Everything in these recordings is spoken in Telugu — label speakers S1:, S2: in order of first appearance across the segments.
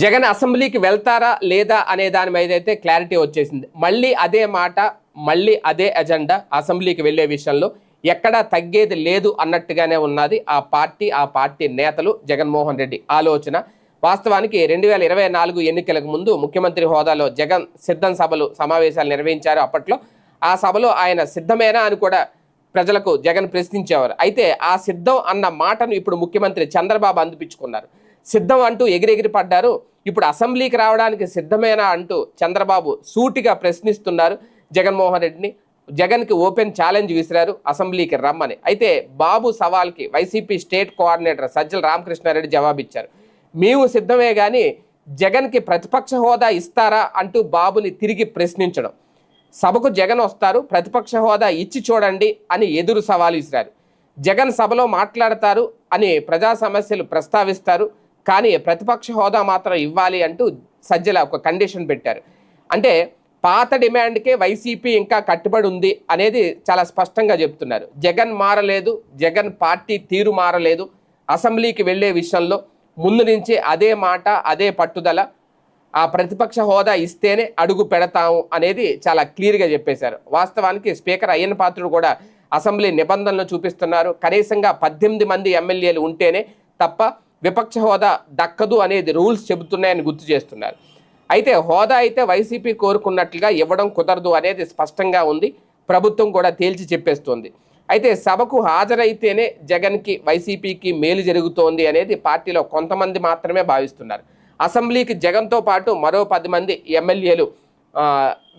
S1: జగన్ అసెంబ్లీకి వెళ్తారా లేదా అనే దాని మీద అయితే క్లారిటీ వచ్చేసింది. మళ్ళీ అదే మాట మళ్ళీ అదే ఎజెండా అసెంబ్లీకి వెళ్ళే విషయంలో ఎక్కడా తగ్గేది లేదు అన్నట్టుగానే ఉన్నది ఆ పార్టీ ఆ పార్టీ నేతలు జగన్మోహన్ రెడ్డి ఆలోచన. వాస్తవానికి రెండు వేల ఇరవై నాలుగు ఎన్నికలకు ముందు ముఖ్యమంత్రి హోదాలో జగన్ సిద్ధం సభలు సమావేశాలు నిర్వహించారు అప్పట్లో. ఆ సభలో ఆయన సిద్ధమేనా అని కూడా ప్రజలకు జగన్ ప్రశ్నించేవారు. అయితే ఆ సిద్ధం అన్న మాటను ఇప్పుడు ముఖ్యమంత్రి చంద్రబాబు అందిపించుకున్నారు. సిద్ధం అంటూ ఎగిరెగిరి పడ్డారు. ఇప్పుడు అసెంబ్లీకి రావడానికి సిద్ధమేనా అంటూ చంద్రబాబు సూటిగా ప్రశ్నిస్తున్నారు జగన్మోహన్ రెడ్డిని. జగన్కి ఓపెన్ ఛాలెంజ్ విసిరారు అసెంబ్లీకి రమ్మని. అయితే బాబు సవాల్కి వైసీపీ స్టేట్ కోఆర్డినేటర్ సజ్జల రామకృష్ణారెడ్డి జవాబిచ్చారు. మేము సిద్ధమే కానీ జగన్కి ప్రతిపక్ష హోదా ఇస్తారా? అంటూ బాబుని తిరిగి ప్రశ్నించడం. సభకు జగన్ వస్తారు ప్రతిపక్ష హోదా ఇచ్చి చూడండి అని ఎదురు సవాలు విసిరారు. జగన్ సభలో మాట్లాడతారు అని ప్రజా సమస్యలు ప్రస్తావిస్తారు. కానీ ప్రతిపక్ష హోదా మాత్రం ఇవ్వాలి అంటూ సజ్జల ఒక కండిషన్ పెట్టారు. అంటే పాత డిమాండ్కే వైసీపీ ఇంకా కట్టుబడి ఉంది అనేది చాలా స్పష్టంగా చెప్తున్నారు. జగన్ మారలేదు జగన్ పార్టీ తీరు మారలేదు. అసెంబ్లీకి వెళ్ళే విషయంలో ముందు నుంచి అదే మాట అదే పట్టుదల ఆ ప్రతిపక్ష హోదా ఇస్తేనే అడుగు పెడతాము అనేది చాలా క్లియర్గా చెప్పేశారు. వాస్తవానికి స్పీకర్ అయ్యన్ పాత్రుడు కూడా అసెంబ్లీ నిబంధనలు చూపిస్తున్నారు. కనీసంగా పద్దెనిమిది మంది ఎమ్మెల్యేలు ఉంటేనే తప్ప విపక్ష హోదా దక్కదు అనేది రూల్స్ చెబుతున్నాయని గుర్తు చేస్తున్నారు. అయితే హోదా అయితే వైసీపీ కోరుకున్నట్లుగా ఇవ్వడం కుదరదు అనేది స్పష్టంగా ఉంది. ప్రభుత్వం కూడా తేల్చి చెప్పేస్తుంది. అయితే సభకు హాజరైతేనే జగన్కి వైసీపీకి మేలు జరుగుతోంది అనేది పార్టీలో కొంతమంది మాత్రమే భావిస్తున్నారు. అసెంబ్లీకి జగన్తో పాటు మరో పది మంది ఎమ్మెల్యేలు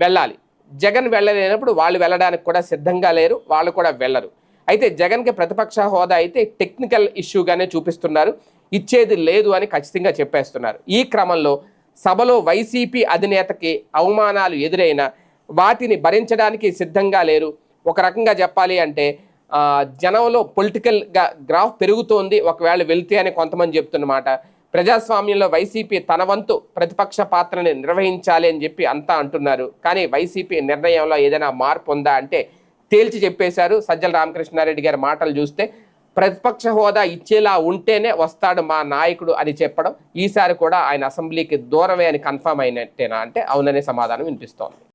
S1: వెళ్ళాలి. జగన్ వెళ్ళలేనప్పుడు వాళ్ళు వెళ్ళడానికి కూడా సిద్ధంగా లేరు వాళ్ళు కూడా వెళ్ళరు. అయితే జగన్కి ప్రతిపక్ష హోదా అయితే టెక్నికల్ ఇష్యూగానే చూపిస్తున్నారు. ఇచ్చేది లేదు అని ఖచ్చితంగా చెప్పేస్తున్నారు. ఈ క్రమంలో సభలో వైసీపీ అధినేతకి అవమానాలు ఎదురైన వాటిని భరించడానికి సిద్ధంగా లేరు. ఒక రకంగా చెప్పాలి అంటే జనంలో పొలిటికల్గా గ్రాఫ్ పెరుగుతోంది. ఒకవేళ వెళ్తే అని కొంతమంది చెప్తున్నమాట ప్రజాస్వామ్యంలో వైసీపీ తన వంతు ప్రతిపక్ష పాత్రని నిర్వహించాలి అని చెప్పి అంతా అంటున్నారు. కానీ వైసీపీ నిర్ణయంలో ఏదైనా మార్పు ఉందా అంటే తేల్చి చెప్పేశారు. సజ్జల రామకృష్ణారెడ్డి గారి మాటలు చూస్తే ప్రతిపక్ష హోదా ఇచ్చేలా ఉంటేనే వస్తాడు మా నాయకుడు అని చెప్పడం ఈసారి కూడా ఆయన అసెంబ్లీకి దూరమే అని కన్ఫర్మ్ అయినట్టేనా? అంటే అవుననే సమాధానం వినిపిస్తోంది.